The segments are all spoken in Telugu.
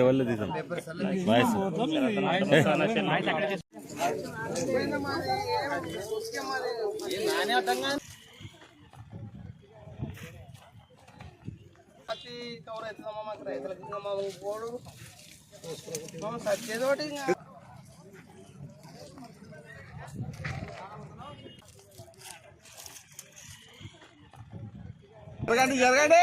వాళ్ళు తీసాం. వాయిస్. పత్తి కవర్ అవుతుందమ్మా మాకు రైతులకు ఇంకా మా పోడు మనం సచ్చేదోటి ఇంకా జరగండి జరగండి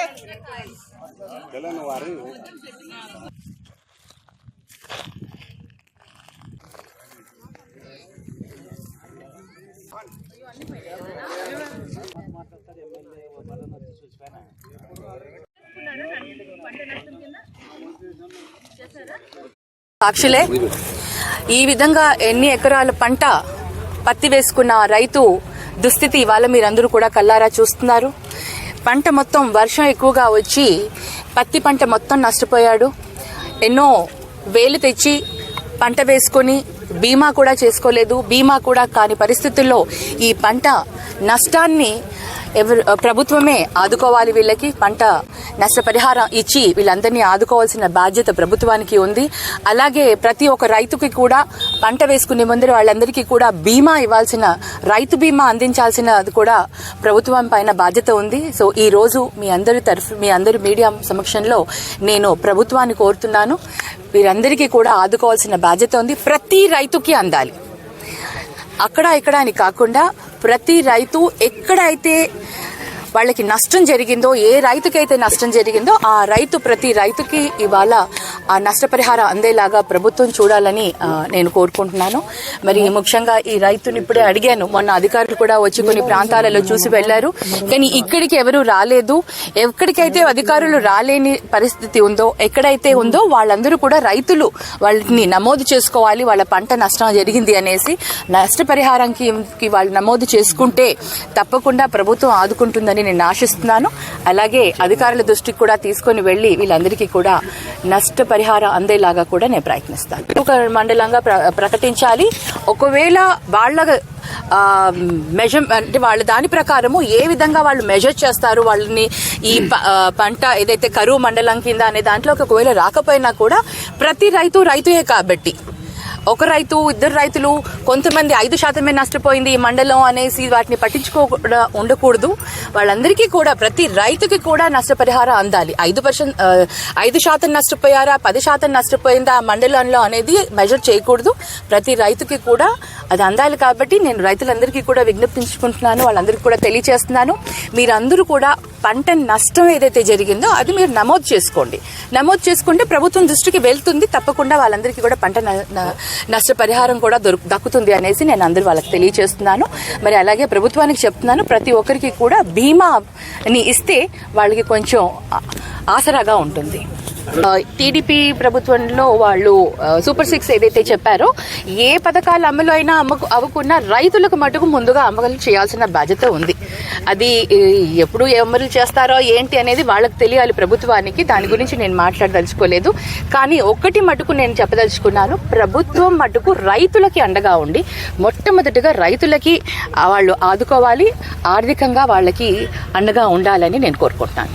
సాక్షులే ఈ విధంగా ఎన్ని ఎకరాల పంట పత్తి వేసుకున్న రైతు దుస్థితి ఇవాళ మీరందరూ కూడా కల్లారా చూస్తున్నారు. పంట మొత్తం వర్షం ఎక్కువగా వచ్చి పత్తి పంట మొత్తం నష్టపోయాడు. ఎన్నో వేలు తెచ్చి పంట వేసుకొని బీమా కూడా చేసుకోలేదు. బీమా కూడా కాని పరిస్థితుల్లో ఈ పంట నష్టాన్ని ఎవరు ప్రభుత్వమే ఆదుకోవాలి వీళ్ళకి పంట నష్టపరిహారం ఇచ్చి వీళ్ళందరినీ ఆదుకోవాల్సిన బాధ్యత ప్రభుత్వానికి ఉంది. అలాగే ప్రతి ఒక్క రైతుకి కూడా పంట వేసుకునే ముందర వాళ్ళందరికీ కూడా బీమా ఇవ్వాల్సిన రైతు బీమా అందించాల్సినది కూడా ప్రభుత్వం పైన బాధ్యత ఉంది. సో ఈ రోజు మీ అందరి తరఫు మీ అందరి మీడియా సమక్షంలో నేను ప్రభుత్వాన్ని కోరుతున్నాను. వీరందరికీ కూడా ఆదుకోవాల్సిన బాధ్యత ఉంది. ప్రతి రైతుకి అందాలి. అక్కడ ఇక్కడ అని కాకుండా ప్రతి రైతు ఎక్కడైతే వాళ్ళకి నష్టం జరిగిందో ఏ రైతుకైతే నష్టం జరిగిందో ఆ రైతు ప్రతి రైతుకి ఇవాళ ఆ నష్టపరిహారం అందేలాగా ప్రభుత్వం చూడాలని నేను కోరుకుంటున్నాను. మరి ముఖ్యంగా ఈ రైతుని ఇప్పుడే అడిగాను. మొన్న అధికారులు కూడా వచ్చి కొన్ని ప్రాంతాలలో చూసి వెళ్ళారు కానీ ఇక్కడికి ఎవరు రాలేదు. ఎక్కడికైతే అధికారులు రాలేని పరిస్థితి ఉందో ఎక్కడైతే ఉందో వాళ్ళందరూ కూడా రైతులు వాళ్ళని నమోదు చేసుకోవాలి వాళ్ళ పంట నష్టం జరిగింది అనేసి నష్టపరిహారానికి వాళ్ళు నమోదు చేసుకుంటే తప్పకుండా ప్రభుత్వం ఆదుకుంటుందని నేను ఆశిస్తున్నాను అలాగే అధికారుల దృష్టికి కూడా తీసుకొని వెళ్ళి వీళ్ళందరికీ కూడా నష్టపరిహారం అందేలాగా కూడా నేను ప్రయత్నిస్తాను. ఒక మండలంగా ప్ర- ప్రకటించాలి. ఒకవేళ వాళ్ళ మెజర్ అంటే వాళ్ళ దాని ప్రకారము ఏ విధంగా వాళ్ళు మెజర్ చేస్తారు వాళ్ళని ఈ ప- పంట ఏదైతే కరువు మండలం కింద అనే దాంట్లో ఒకవేళ రాకపోయినా కూడా ప్రతి రైతు రైతుయే కాబట్టి. ఒక రైతు ఇద్దరు రైతులు కొంతమంది ఐదు శాతమే నష్టపోయింది ఈ మండలం అనేసి వాటిని పట్టించుకోకుండా ఉండకూడదు. వాళ్ళందరికీ కూడా ప్రతి రైతుకి కూడా నష్టపరిహారం అందాలి. ఐదు పర్సెంట్ ఐదు శాతం నష్టపోయారా పది శాతం నష్టపోయిందా ఆ మండలంలో అనేది మెజర్ చేయకూడదు. ప్రతి రైతుకి కూడా అది అందాలి కాబట్టి నేను రైతులందరికీ కూడా విజ్ఞప్తించుకుంటున్నాను. వాళ్ళందరికీ కూడా తెలియచేస్తున్నాను మీరందరూ కూడా పంట నష్టం ఏదైతే జరిగిందో అది మీరు నమోదు చేసుకోండి. నమోదు చేసుకుంటే ప్రభుత్వం దృష్టికి వెళ్తుంది. తప్పకుండా వాళ్ళందరికీ కూడా పంట నష్టపరిహారం కూడా దొరుకు దక్కుతుంది అనేసి నేను అందరూ వాళ్ళకి తెలియజేస్తున్నాను మరి అలాగే ప్రభుత్వానికి చెప్తున్నాను ప్రతి ఒక్కరికి కూడా బీమాని ఇస్తే వాళ్ళకి కొంచెం ఆసరాగా ఉంటుంది. టీడీపీ ప్రభుత్వంలో వాళ్ళు సూపర్ సిక్స్ ఏదైతే చెప్పారో ఏ పథకాలు అమలు అయినా అమ్మకు అవ్వకున్నా రైతులకు మటుకు ముందుగా అమలు చేయాల్సిన బాధ్యత ఉంది. అది ఎప్పుడు అమలు చేస్తారో ఏంటి అనేది వాళ్ళకి తెలియాలి ప్రభుత్వానికి. దాని గురించి నేను మాట్లాడదలుచుకోలేదు. కానీ ఒక్కటి మటుకు నేను చెప్పదలుచుకున్నాను. ప్రభుత్వం మటుకు రైతులకి అండగా ఉండి మొట్టమొదటిగా రైతులకి వాళ్ళు ఆదుకోవాలి ఆర్థికంగా వాళ్ళకి అండగా ఉండాలని నేను కోరుకుంటున్నాను.